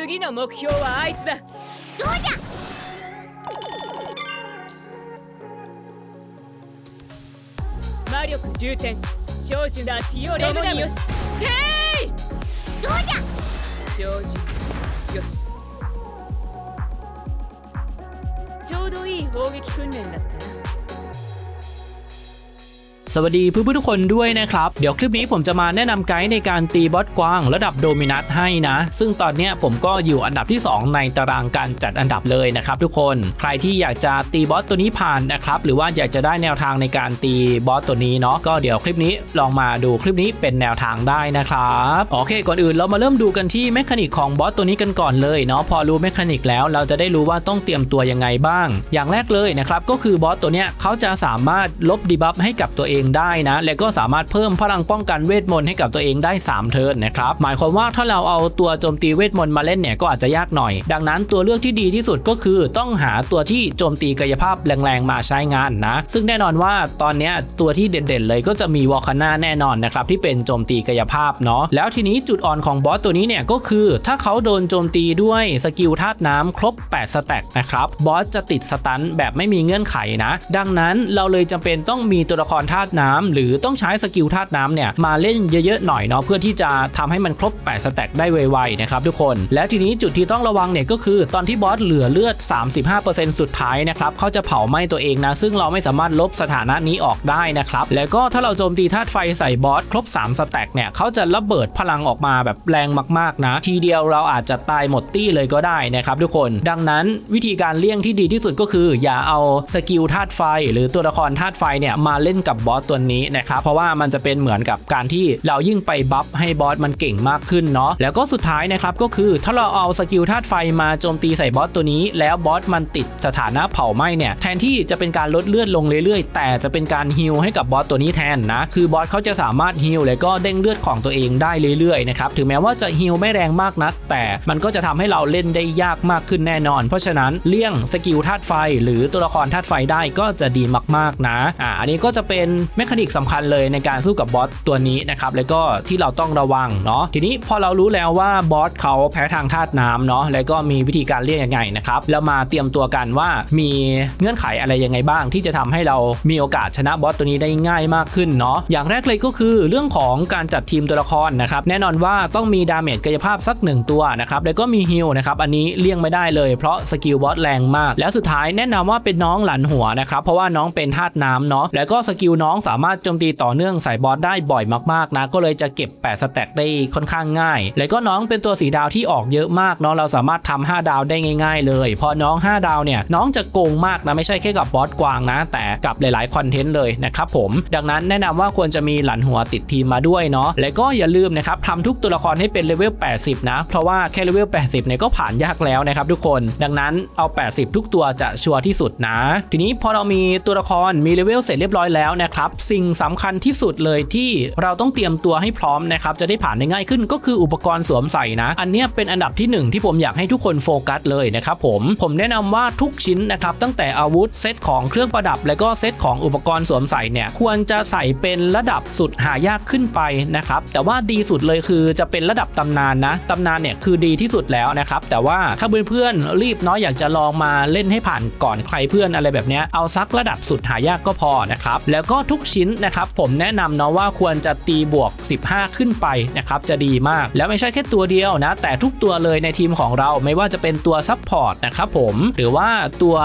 次の目標はあいつだ。どうじゃ。魔力重点長寿なティオレムナムよし。テイ！どうじゃ。長寿よし。ちょうどいい砲撃訓練だったな สวัสดีเพื่อนๆทุกคนด้วยนะครับ เดี๋ยวคลิปนี้ผมจะมาแนะนำไกด์ในการตีบอสกวางระดับโดมินัสให้นะ ซึ่งตอนนี้ผมก็อยู่อันดับที่ 2 ในตารางการจัดอันดับเลยนะครับทุกคน ใครที่อยากจะตีบอสตัวนี้ผ่านนะครับ หรือว่าอยากจะได้แนวทางในการตีบอสตัวนี้เนาะ ก็เดี๋ยวคลิปนี้ลองมาดูคลิปนี้เป็นแนวทางได้นะครับ โอเค ก่อนอื่นเรามาเริ่มดูกันที่แมคานิกของบอสตัวนี้กันก่อนเลยเนาะ พอรู้แมคานิกแล้วเราจะได้รู้ว่าต้องเตรียมตัวยังไงบ้าง อย่างแรกเลยนะครับ ก็คือบอสตัวเนี้ยเขาจะสามารถลบดีบัฟให้กับตัวเองได้นะ และก็สามารถเพิ่มพลังป้องกันเวทมนต์ให้กับตัวเองได้ 3 เทิร์นนะครับ หมายความว่าถ้าเราเอาตัวโจมตีเวทมนต์มาเล่นเนี่ยก็อาจจะยากหน่อย ดังนั้นตัวเลือกที่ดีที่สุดก็คือต้องหาตัวที่โจมตีกายภาพแรงๆมาใช้งานนะ ซึ่งแน่นอนว่าตอนนี้ตัวที่เด่นๆเลยก็จะมีวอลคาน่าแน่นอนนะครับที่เป็นโจมตีกายภาพเนาะแล้วทีนี้จุดอ่อนของบอสตัวนี้เนี่ยก็คือ ถ้าเขาโดนโจมตีด้วยสกิลธาตุน้ำครบ 8 สแต็กนะครับบอสจะติดสตันแบบไม่มีเงื่อนไขนะ ดังนั้นเราเลยจำเป็นต้องมีตัวละครธาตุน้ำหรือต้องใช้สกิลธาตุน้ำเนี่ยมาเล่นเยอะๆหน่อยเนาะเพื่อที่จะทำให้มันครบ8สแต็กได้ไวๆนะครับทุกคนแล้วทีนี้จุดที่ต้องระวังเนี่ยก็คือตอนที่บอสเหลือเลือด 35%สุดท้ายนะครับเขาจะเผาไหม้ตัวเองนะ ซึ่งเราไม่สามารถลบสถานะนี้ออกได้นะครับแล้วก็ถ้าเราโจมตีธาตุไฟใส่บอสครบ 3 สแต็กเนี่ยเขาจะระเบิดพลังออกมาแบบแรงมากๆนะ ทีเดียวเราอาจจะตายหมดตี้เลยก็ได้นะครับทุกคน ดังนั้นวิธีการเลี่ยงที่ดีที่สุดก็คือ อย่าเอาสกิลธาตุไฟ หรือตัวละครธาตุไฟเนี่ยมาเล่นกับบอสตัวนี้นะครับเพราะว่ามันจะเป็นเหมือนกับการที่เรายิ่งไปบัฟให้บอสมันเก่งมากขึ้นเนาะแล้วก็สุดท้ายนะครับก็คือถ้าเราเอาสกิลธาตุไฟมาโจมตีใส่บอสตัวนี้ แล้วบอสมันติดสถานะเผาไหม้เนี่ยแทนที่จะเป็นการลดเลือดลงเรื่อยๆ แต่จะเป็นการฮิลให้กับบอสตัวนี้แทนนะคือบอสเขาจะสามารถฮิลแล้วก็เด้งเลือดของตัวเองได้เรื่อยๆนะครับถึงแม้ว่าจะฮิลไม่แรงมากนัก แต่มันก็จะทำให้เราเล่นได้ยากมากขึ้นแน่นอน เพราะฉะนั้นเลี่ยงสกิลธาตุไฟ หรือตัวละครธาตุไฟได้ก็จะดีมากๆนะอ่าอันนี้ก็จะเป็นเมคานิกสำคัญเลยในการสู้กับบอสตัวนี้นะครับแล้วก็ที่เราต้องระวังเนาะทีนี้พอเรารู้แล้วว่าบอสเขาแพ้ทางธาตุน้ำเนาะแล้วก็มีวิธีการเลี่ยงยังไงนะครับแล้วมาเตรียมตัวกันว่ามีเงื่อนไขอะไรยังไงบ้าง ที่จะทำให้เรามีโอกาสชนะบอสตัวนี้ได้ง่ายมากขึ้นเนาะอย่างแรกเลยก็คือเรื่องของการจัดทีมตัวละครนะครับแน่นอนว่าต้องมีดาเมจกายภาพสักหนึ่งตัวนะครับแล้วก็มีฮิลนะครับอันนี้เลี่ยงไม่ได้เลยเพราะสกิลบอสแรงมาก แล้วสุดท้ายแนะนำว่าเป็นน้องหลันหัวนะครับเพราะว่าน้องเป็นธาตุน้ำเนาะแล้วก็สกิลน้อง้องสามารถโจมตีต่อเนื่องใส่บอสได้บ่อยมากๆนะก็เลยจะเก็บ 8 สแต็กได้ค่อนข้างง่าย แล้วก็น้องเป็นตัวสีดาวที่ออกเยอะมากเนาะเราสามารถทำ5ดาวได้ง่าย ๆ เลยพอน้อง 5 ดาวเนี่ยน้องจะโกงมากนะไม่ใช่แค่กับบอสกวางนะ แต่กับหลายๆคอนเทนต์เลยนะครับผม ดังนั้นแนะนำว่าควรจะมีหลันหัวติดทีมมาด้วยเนาะและก็อย่าลืมนะครับทำทุกตัวละครให้เป็นเลเวล 80 นะ เพราะว่าแค่เลเวล 80 เนี่ยก็ผ่านยากแล้วนะครับทุกคน ดังนั้นเอา 80 ทุกตัวจะชัวร์ที่สุดนะ ทีนี้พอเรามีตัวละครมีเลเวลเสร็จเรียบร้อยแล้วนะครับสิ่งสำคัญที่สุดเลยที่เราต้องเตรียมตัวให้พร้อมนะครับจะได้ผ่านได้ง่ายขึ้นก็คืออุปกรณ์สวมใส่นะ อันนี้เป็นอันดับที่หนึ่งที่ผมอยากให้ทุกคนโฟกัสเลยนะครับผมผมแนะนำว่าทุกชิ้นนะครับตั้งแต่อาวุธเซตของเครื่องประดับ และก็เซตของอุปกรณ์สวมใส่เนี่ยควรจะใส่เป็นระดับสุดหายากขึ้นไปนะครับแต่ว่าดีสุดเลยคือจะเป็นระดับตำนานนะตำนานเนี่ยคือดีที่สุดแล้วนะครับแต่ว่าถ้าเพื่อนๆรีบเนาะอยากจะลองมาเล่นให้ผ่านก่อนใครเพื่อนอะไรแบบเนี้ยเอาซักระดับสุดหายากก็พอนะครับแล้วก็ทุกชิ้นนะครับผมแนะนำเนาะว่าควรจะตีบวก 15 ขึ้นไปนะครับจะดีมาก แล้วไม่ใช่แค่ตัวเดียวนะ แต่ทุกตัวเลยในทีมของเราไม่ว่าจะเป็นตัวซับพอร์ตนะครับผมหรือว่าตัว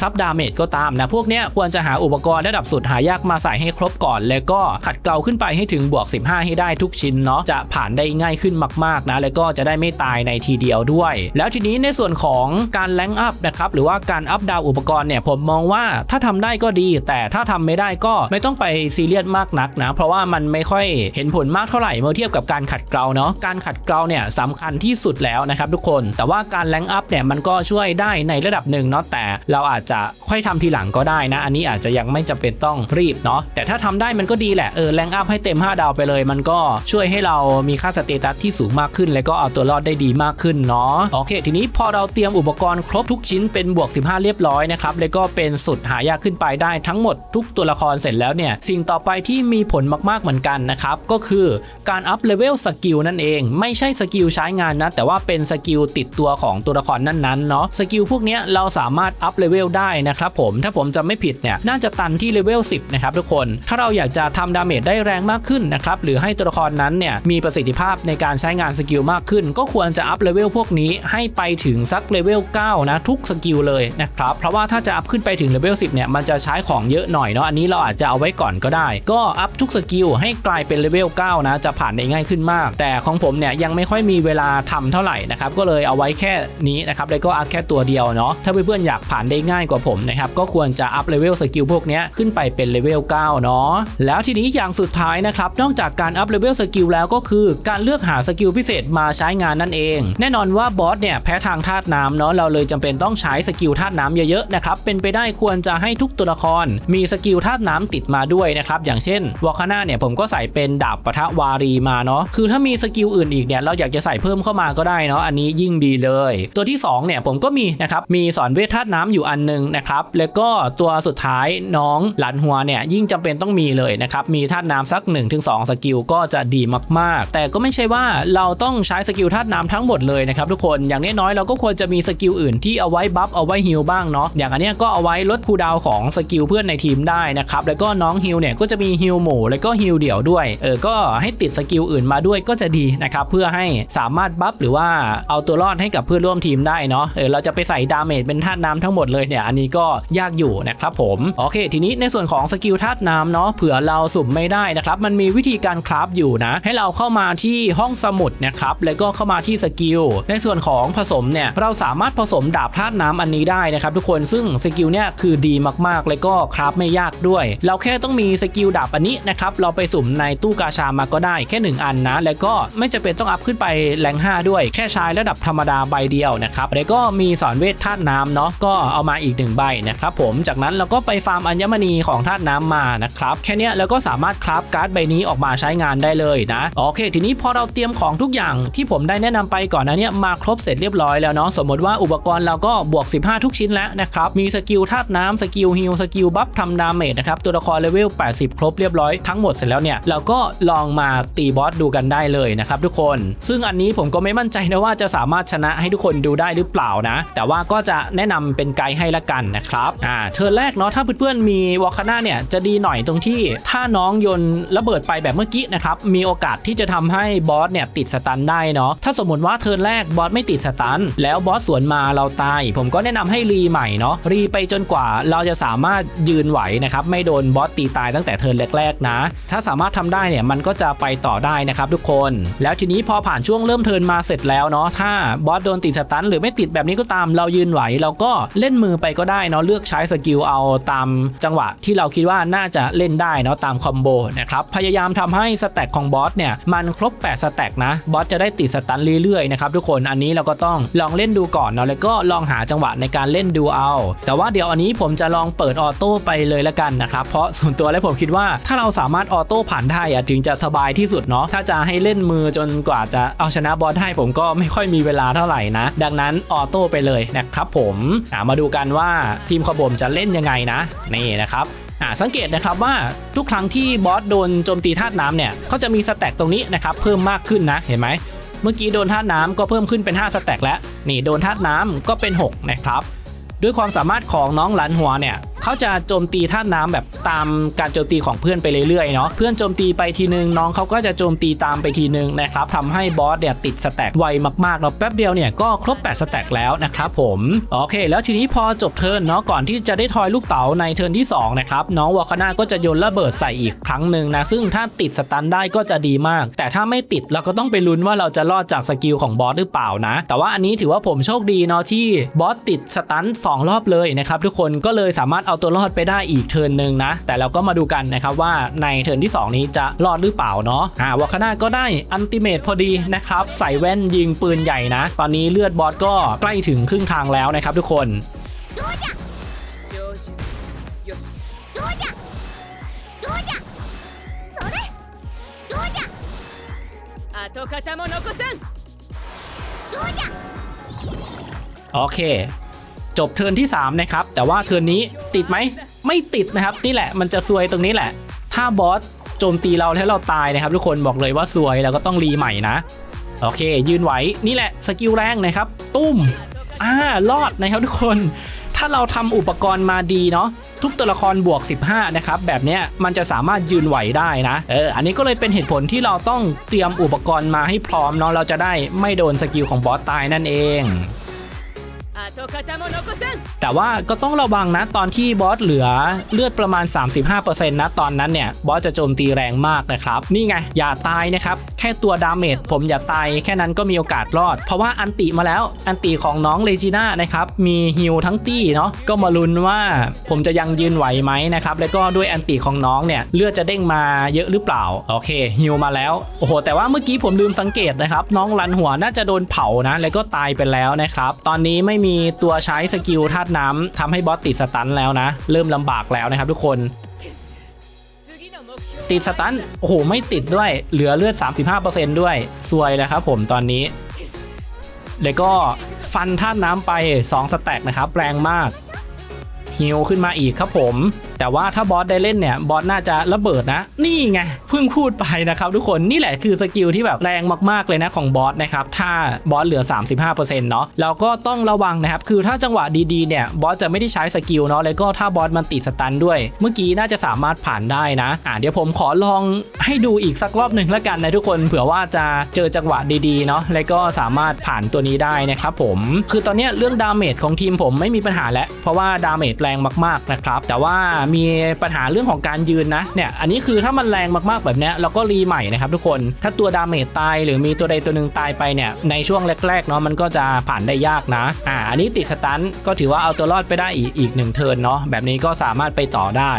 ซับดาเมจก็ตามนะ พวกเนี้ยควรจะหาอุปกรณ์ระดับสุดหายากมาใส่ให้ครบก่อน แล้วก็ขัดเกลาขึ้นไปให้ถึงบวก 15 ให้ได้ทุกชิ้นเนาะจะผ่านได้ง่ายขึ้นมากๆนะแล้วก็จะได้ไม่ตายในทีเดียวด้วย แล้วทีนี้ในส่วนของการแลงอัพนะครับหรือว่าการอัพดาวอุปกรณ์เนี่ยผมมองว่าถ้าทำได้ก็ดี แต่ถ้าทำไม่ได้ก็ไม่ต้ององไปซีเรียสมากนักนะ เพราะว่ามันไม่ค่อยเห็นผลมากเท่าไหร่เมื่อเทียบกับการขัดเกลาเนาะการขัดเกลาเนี่ยสำคัญที่สุดแล้วนะครับทุกคนแต่ว่าการแลงอัพเนี่ยมันก็ช่วยได้ในระดับหนึ่งเนาะแต่เราอาจจะค่อยทำทีหลังก็ได้นะ อันนี้อาจจะยังไม่จำเป็นต้องรีบเนาะแต่ถ้าทำได้มันก็ดีแหละเออแลงอัพให้เต็ม 5 ดาวไปเลย มันก็ช่วยให้เรามีค่าสเตตัสที่สูงมากขึ้น แล้วก็เอาตัวรอดได้ดีมากขึ้นเนาะโอเค ทีนี้พอเราเตรียมอุปกรณ์ครบทุกชิ้นเป็นบวก 15 เรียบร้อยนะครับแล้วก็เป็นสุดหายากขึ้นไปได้ทั้งหมดทุกตัวละครเสร็จแล้วเนี่ยสิ่งต่อไปที่มีผลมากๆเหมือนกันนะครับก็คือการอัพเลเวลสกิลนั่นเอง ไม่ใช่สกิลใช้งานนะแต่ว่าเป็นสกิลติดตัวของตัวละครนั้นๆเนาะสกิลพวกนี้เราสามารถอัพเลเวลได้นะครับผมถ้าผมจะไม่ผิดเนี่ยน่าจะตันที่เลเวล10นะครับทุกคนถ้าเราอยากจะทำดาเมจได้แรงมากขึ้นนะครับหรือให้ตัวละครนั้นเนี่ยมีประสิทธิภาพในการใช้งานสกิลมากขึ้น ก็ควรจะอัพเลเวลพวกนี้ให้ไปถึงสักเลเวล9นะทุกสกิลเลยนะครับเพราะว่าถ้าจะอัพขึ้นไปถึงเลเวล10เนี่ยมันจะใช้ของเยอะหน่อยเนาะอันนี้เราอาจจะเอาไว้ก่อนก็ได้ ก็อัพทุกสกิลให้กลายเป็นเลเวล9นะจะผ่านได้ง่ายขึ้นมาก แต่ของผมเนี่ยยังไม่ค่อยมีเวลาทำเท่าไหร่นะครับก็เลยเอาไว้แค่นี้นะครับแล้วก็อัพแค่ตัวเดียวเนาะถ้าเพื่อนๆอยากผ่านได้ง่ายกว่าผมนะครับก็ควรจะอัพเลเวลสกิลพวกนี้ขึ้นไปเป็นเลเวล9เนาะแล้วทีนี้อย่างสุดท้ายนะครับนอกจากการอัพเลเวลสกิลแล้วก็คือการเลือกหาสกิลพิเศษมาใช้งานนั่นเอง แน่นอนว่าบอสเนี่ยแพ้ทางธาตุน้ำเนาะเราเลยจำเป็นต้องใช้สกิลธาตุน้ำเยอะๆนะครับเป็นไปได้ควรจะให้ทุกตัวละครมีสกิลธาตุน้ำติดมาด้วยนะครับอย่างเช่นวอคาน่าเนี่ยผมก็ใส่เป็นดาบปะทะวารีมาเนาะคือถ้ามีสกิลอื่นอีกเนี่ยเราอยากจะใส่เพิ่มเข้ามาก็ได้เนาะอันนี้ยิ่งดีเลย ตัวที่สองเนี่ยผมก็มีนะครับมีสอนเวทธาตุน้ำอยู่อันหนึงนะครับแล้วก็ตัวสุดท้ายน้องหลานหัวเนี่ยยิ่งจำเป็นต้องมีเลยนะครับมีธาตุน้ำสัก 1-2 สกิลก็จะดีมากๆ แต่ก็ไม่ใช่ว่าเราต้องใช้สกิลธาตุน้ำทั้งหมดเลยนะครับทุกคนอย่างน้อยๆเราก็ควรจะมีสกิลอื่นที่เอาไว้บัฟเอาไว้ฮิลบ้างเนาะอย่างอันเนี้ยก็เอาไว้ลดคูดาวของสกิลเพื่อนในทีมได้นะครับแล้วก็น้ององฮิลเนี่ยก็จะมีฮิลหมู่แล้วก็ฮิลเดี่ยวด้วยเออก็ให้ติดสกิลอื่นมาด้วยก็จะดีนะครับเพื่อให้สามารถบัฟหรือว่าเอาตัวรอดให้กับเพื่อนร่วมทีมได้เนาะเออเราจะไปใส่ดาเมจเป็นธาตุน้ำทั้งหมดเลยเนี่ยอันนี้ก็ยากอยู่นะครับผมโอเค ทีนี้ในส่วนของสกิลธาตุน้ำเนาะเผื่อเราสุ่มไม่ได้นะครับมันมีวิธีการคราฟอยู่นะ ให้เราเข้ามาที่ห้องสมุดนะครับแล้วก็เข้ามาที่สกิลในส่วนของผสมเนี่ยเราสามารถผสมดาบธาตุน้ำอันนี้ได้นะครับทุกคนซึ่งสกิลเนี่ยคือดีมากๆ แล้วก็คราฟไม่ยากด้วย เราแค่ต้องมีสกิลดาบอันนี้นะครับเราไปสุ่มในตู้กาชามาก็ได้แค่ 1 อันนะ แล้วก็ไม่จำเป็นต้องอัพขึ้นไปแรง5 ด้วยแค่ใช้ระดับธรรมดาใบเดียวนะครับแล้วก็มีสอนเวทธาตุน้ำเนาะก็เอามาอีกหนึ่งใบนะครับผมจากนั้นเราก็ไปฟาร์มอัญมณีของธาตุน้ำมานะครับแค่นี้เราก็สามารถคราฟการ์ดใบนี้ออกมาใช้งานได้เลยนะโอเค ทีนี้พอเราเตรียมของทุกอย่างที่ผมได้แนะนำไปก่อนนะเนี่ยมาครบเสร็จเรียบร้อยแล้วเนาะสมมติว่าอุปกรณ์เราก็บวก 15 ทุกชิ้นแล้วนะครับมีสกิลธาตุน้ำสกิลฮิลสกิลบัฟทำดาเมจนะครับตัวละครเลเวล 80 ครบเรียบร้อยทั้งหมดเสร็จแล้วเนี่ยเราก็ลองมาตีบอสดูกันได้เลยนะครับทุกคน ซึ่งอันนี้ผมก็ไม่มั่นใจนะว่าจะสามารถชนะให้ทุกคนดูได้หรือเปล่านะ แต่ว่าก็จะแนะนำเป็นไกด์ให้ละกันนะครับอ่าเทิร์นแรกเนาะถ้าเพื่อนๆมีวอลคาน่าเนี่ยจะดีหน่อยตรงที่ถ้าน้องยนระเบิดไปแบบเมื่อกี้นะครับมีโอกาสที่จะทำให้บอสเนี่ยติดสตันได้เนาะถ้าสมมติว่าเทิร์นแรกบอสไม่ติดสตันแล้วบอสสวนมาเราตาย ผมก็แนะนำให้รีใหม่เนาะรีไปจนกว่าเราจะสามารถยืนไหวนะครับไม่โดนบอสตีตายตั้งแต่เทิร์นแรกๆนะ ถ้าสามารถทำได้เนี่ยมันก็จะไปต่อได้นะครับทุกคน แล้วทีนี้พอผ่านช่วงเริ่มเทิร์นมาเสร็จแล้วเนาะถ้าบอสโดนติดสตันหรือไม่ติดแบบนี้ก็ตามเรายืนไหว เราก็เล่นมือไปก็ได้เนาะเลือกใช้สกิลเอาตามจังหวะที่เราคิดว่าน่าจะเล่นได้เนาะตามคอมโบนะครับพยายามทำให้สแต็กของบอสเนี่ยมันครบ 8 สแต็กนะบอสจะได้ติดสตันเรื่อยๆนะครับทุกคนอันนี้เราก็ต้องลองเล่นดูก่อนเนาะแล้วก็ลองหาจังหวะในการเล่นดูเอา แต่ว่าเดี๋ยวอันนี้ผมจะลองเปิดออโต้ไปเลยละกันนะครับเพราะส่วนตัวแล้วผมคิดว่าถ้าเราสามารถออโต้ผ่านได้อะจึงจะสบายที่สุดเนาะถ้าจะให้เล่นมือจนกว่าจะเอาชนะบอสได้ผมก็ไม่ค่อยมีเวลาเท่าไหร่นะ ดังนั้นออโต้ไปเลยนะครับผมมาดูกันว่าทีมขบผมจะเล่นยังไงนะ นี่นะครับสังเกตนะครับว่าทุกครั้งที่บอสโดนโจมตีธาตุน้ำเนี่ยเขาจะมีสแต็กตรงนี้นะครับเพิ่มมากขึ้นนะเห็นไหมเมื่อกี้โดนธาตุน้ำก็เพิ่มขึ้นเป็น 5 สแต็กแล้ว นี่โดนธาตุน้ำก็เป็น 6 นะครับ ด้วยความสามารถของน้องหลันหัวเนี่ย เขาจะโจมตีธาตุน้ำแบบตามการโจมตีของเพื่อนไปเรื่อยๆเนาะเพื่อนโจมตีไปทีนึงน้องเขาก็จะโจมตีตามไปทีนึงนะครับทำให้บอสเนี่ยติดสแต็กไวมากๆเนาะแป๊บเดียวเนี่ยก็ครบ8สแต็กแล้วนะครับผมโอเค แล้วทีนี้พอจบเทิร์นเนาะก่อนที่จะได้ทอยลูกเต๋าในเทิร์นที่2นะครับน้องวอคาน่าก็จะโยนระเบิดใส่อีกครั้งหนึ่งนะซึ่งถ้าติดสตันได้ก็จะดีมาก แต่ถ้าไม่ติดเราก็ต้องไปลุ้นว่าเราจะรอดจากสกิลของบอสหรือเปล่านะ แต่ว่าอันนี้ถือว่าผมโชคดีเนาะที่บอสติดสตันสองรอบเลยนะครับทุกคนก็เลยสามารถเอาตัวรอดไปได้อีกเทิร์นหนึ่งนะ แต่เราก็มาดูกันนะครับว่าในเทิร์นที่ 2 นี้จะรอดหรือเปล่าเนาะอ่าวาคาน่าก็ได้อันติเมตพอดีนะครับใส่แว่นยิงปืนใหญ่นะ ตอนนี้เลือดบอสก็ใกล้ถึงครึ่งทางแล้วนะครับทุกคน どうじゃ照準よしどうじゃどうじゃそれどうじゃ跡形も残さんどうじゃ โอเค จบเทิร์นที่ 3 นะครับ แต่ว่าเทิร์นนี้ติดไหม ไม่ติดนะครับ นี่แหละมันจะซวยตรงนี้แหละ ถ้าบอสโจมตีเราแล้วเราตายนะครับ ทุกคนบอกเลยว่าซวยเราก็ต้องรีใหม่นะ โอเค ยืนไหวนี่แหละสกิลแรงนะครับ ตุ้มอ่ารอดนะครับทุกคน ถ้าเราทำอุปกรณ์มาดีเนาะทุกตัวละครบวก 15 นะครับ แบบเนี้ยมันจะสามารถยืนไหวได้นะเอออันนี้ก็เลยเป็นเหตุผลที่เราต้องเตรียมอุปกรณ์มาให้พร้อมเนาะเราจะได้ไม่โดนสกิลของบอสตายนั่นเอง แต่ว่าก็ต้องระวังนะตอนที่บอสเหลือเลือดประมาณ 35%นะตอนนั้นเนี่ยบอสจะโจมตีแรงมากนะครับ นี่ไง อย่าตายนะครับ แค่ตัวดาเมจผมอย่าตาย แค่นั้นก็มีโอกาสรอด เพราะว่าอันติมาแล้วอันติของน้องเลจิน่านะครับ มีฮิลทั้งตี้เนาะก็มาลุ้นว่าผมจะยังยืนไหวไหมนะครับ แล้วก็ด้วยอันติของน้องเนี่ยเลือดจะเด้งมาเยอะหรือเปล่าโอเคฮิลมาแล้วโอ้โหแต่ว่าเมื่อกี้ผมลืมสังเกตนะครับ น้องรันหัวน่าจะโดนเผานะ แล้วก็ตายไปแล้วนะครับตอนนี้ไม่มีตัวใช้สกิลธาตุน้ำทำให้บอสติดสตันแล้วนะ เริ่มลำบากแล้วนะครับทุกคน ติดสตันโอ้โหไม่ติดด้วยเหลือเลือด 35%ด้วยซวยแล้วครับผมตอนนี้ แล้วก็ฟันธาตุน้ำไป 2 สแต็กนะครับแรงมากฮิวขึ้นมาอีกครับผมแต่ว่าถ้าบอสได้เล่นเนี่ยบอสน่าจะระเบิดนะ นี่ไงเพิ่งพูดไปนะครับทุกคนนี่แหละคือสกิลที่แบบแรงมากๆเลยนะของบอสนะครับถ้าบอสเหลือ 35%เนาะเราก็ต้องระวังนะครับคือถ้าจังหวะดีๆเนี่ยบอสจะไม่ได้ใช้สกิลเนาะแล้วก็ถ้าบอสมันติดสตันด้วย เมื่อกี้น่าจะสามารถผ่านได้นะอ่าเดี๋ยวผมขอลองให้ดูอีกสักรอบหนึ่งแล้วกันนะทุกคนเผื่อว่าจะเจอจังหวะดีๆเนาะแล้วก็สามารถผ่านตัวนี้ได้นะครับผม คือตอนนี้เรื่องดาเมจของทีมผมไม่มีปัญหาแล้วเพราะว่าดาเมจแรงมากๆนะครับแต่ว่ามีปัญหาเรื่องของการยืนนะเนี่ยอันนี้คือถ้ามันแรงมากๆแบบนี้เราก็รีใหม่นะครับทุกคนถ้าตัวดาเมจตายหรือมีตัวใดตัวหนึ่งตายไปเนี่ยในช่วงแรกๆเนาะมันก็จะผ่านได้ยากนะอ่าอันนี้ติดสตันก็ถือว่าเอาตัวรอดไปได้อีกอีกหนึ่งเทิร์นเนาะแบบนี้ก็สามารถไปต่อได้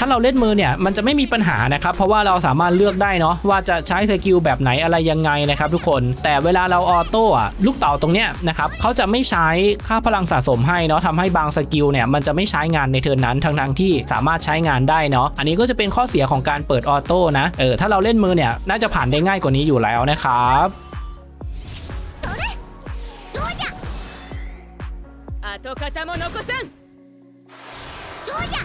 ถ้าเราเล่นมือเนี่ยมันจะไม่มีปัญหานะครับเพราะว่าเราสามารถเลือกได้เนาะว่าจะใช้สกิลแบบไหนอะไรยังไงนะครับทุกคน แต่เวลาเราออโต้อะลูกเต่าตรงเนี้ยนะครับเขาจะไม่ใช้ค่าพลังสะสมให้เนาะทำให้บางสกิลเนี่ยมันจะไม่ใช้งานในเทิร์นนั้นทั้งทั้งๆที่สามารถใช้งานได้เนาะอันนี้ก็จะเป็นข้อเสียของการเปิดออโต้นะเออถ้าเราเล่นมือเนี่ยน่าจะผ่านได้ง่ายกว่านี้อยู่แล้วนะครับ どうじゃ跡形も残さんどうじゃ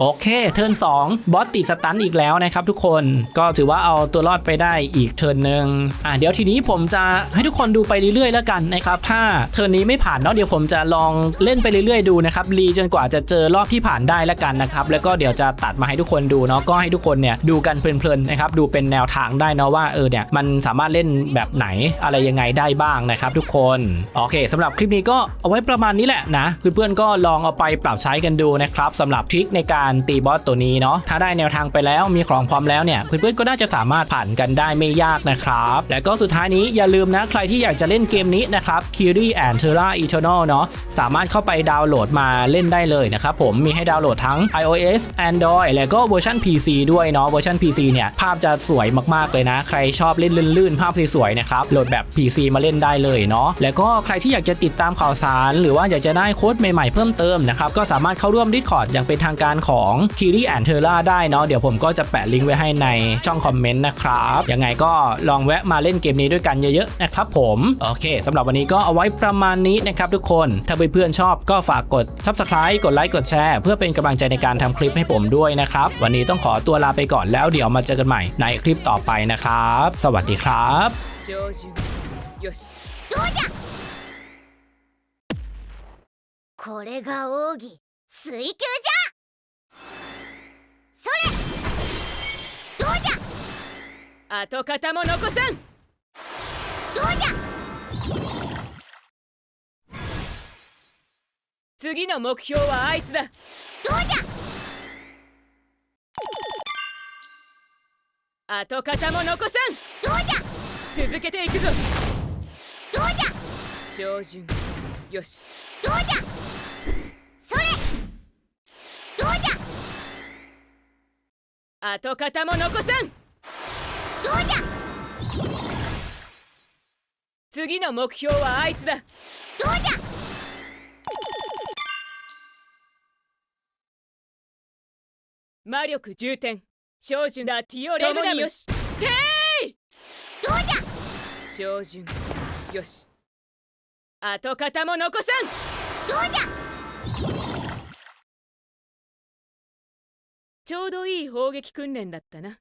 โอเค เทิร์น2บอสติดสตันอีกแล้วนะครับทุกคนก็ถือว่าเอาตัวรอดไปได้อีกเทิร์นหนึ่งอะเดี๋ยวทีนี้ผมจะให้ทุกคนดูไปเรื่อยๆแล้วกันนะครับถ้าเทิร์นนี้ไม่ผ่านเนาะเดี๋ยวผมจะลองเล่นไปเรื่อยๆดูนะครับรีจนกว่าจะเจอรอบที่ผ่านได้แล้วกันนะครับแล้วก็เดี๋ยวจะตัดมาให้ทุกคนดูเนาะก็ให้ทุกคนเนี่ยดูกันเพลินๆนะครับดูเป็นแนวทางได้เนาะว่าเออเนี่ยมันสามารถเล่นแบบไหนอะไรยังไงได้บ้างนะครับ ทุกคนโอเคสำหรับคลิปนี้ก็เอาไว้ประมาณนี้แหละนะเพื่อนๆก็ลองเอาไปปรับใช้กันดูนะครับสำหรับทริคในการตีบอสตัวนี้เนาะถ้าได้แนวทางไปแล้วมีของพร้อมแล้วเนี่ยเพื่อนๆก็น่าจะสามารถผ่านกันได้ไม่ยากนะครับและก็สุดท้ายนี้อย่าลืมนะใครที่อยากจะเล่นเกมนี้นะครับ Kiri and Terra Eternal เนาะสามารถเข้าไปดาวน์โหลดมาเล่นได้เลยนะครับผมมีให้ดาวน์โหลดทั้ง iOS Android และก็เวอร์ชัน PC ด้วยเนาะเวอร์ชัน PC เนี่ยภาพจะสวยมากๆเลยนะ ใครชอบเล่นลื่นๆภาพสวยๆนะครับโหลดแบบ PC มาเล่นได้เลยเนาะแล้วก็ใครที่อยากจะติดตามข่าวสาร หรือว่าอยากจะได้โค้ดใหม่ๆเพิ่มเติมนะครับก็สามารถารถเข้าร่วม Discord อย่างเป็นทางการของ k i r i a n t ล่าได้เนาะเดี๋ยวผมก็จะแปะลิงก์ไว้ให้ในช่องคอมเมนต์นะครับยังไงก็ลองแวะมาเล่นเกมนี้ด้วยกันเยอะๆนะครับผมโอเคสำหรับวันนี้ก็เอาไว้ประมาณนี้นะครับทุกคนถ้าเพื่อนๆชอบก็ฝากกด Subscribe กดไลค์กดแชร์เพื่อเป็นกำลังใจในการทำคลิปให้ผมด้วยนะครับวันนี้ต้องขอตัวลาไปก่อนแล้วเดี๋ยวมาเจอกันใหม่ในคลิปต่อไปนะครับ สวัสดีครับこれが奥義水球じゃそれ。どうじゃ。跡形も残さん。どうじゃ。次の目標はあいつだ。どうじゃ。跡形も残さどうじゃ。ん続けていくぞ。どうじゃ。照準。よし。どうじゃ跡形も残さん。どうじゃ？次の目標はあいつだ。どうじゃ？魔力重点。照準。ラティオレグナムよしどうじゃ？照準。よし。跡形も残さん。どうじゃ？ちょうどいい砲撃訓練だったな。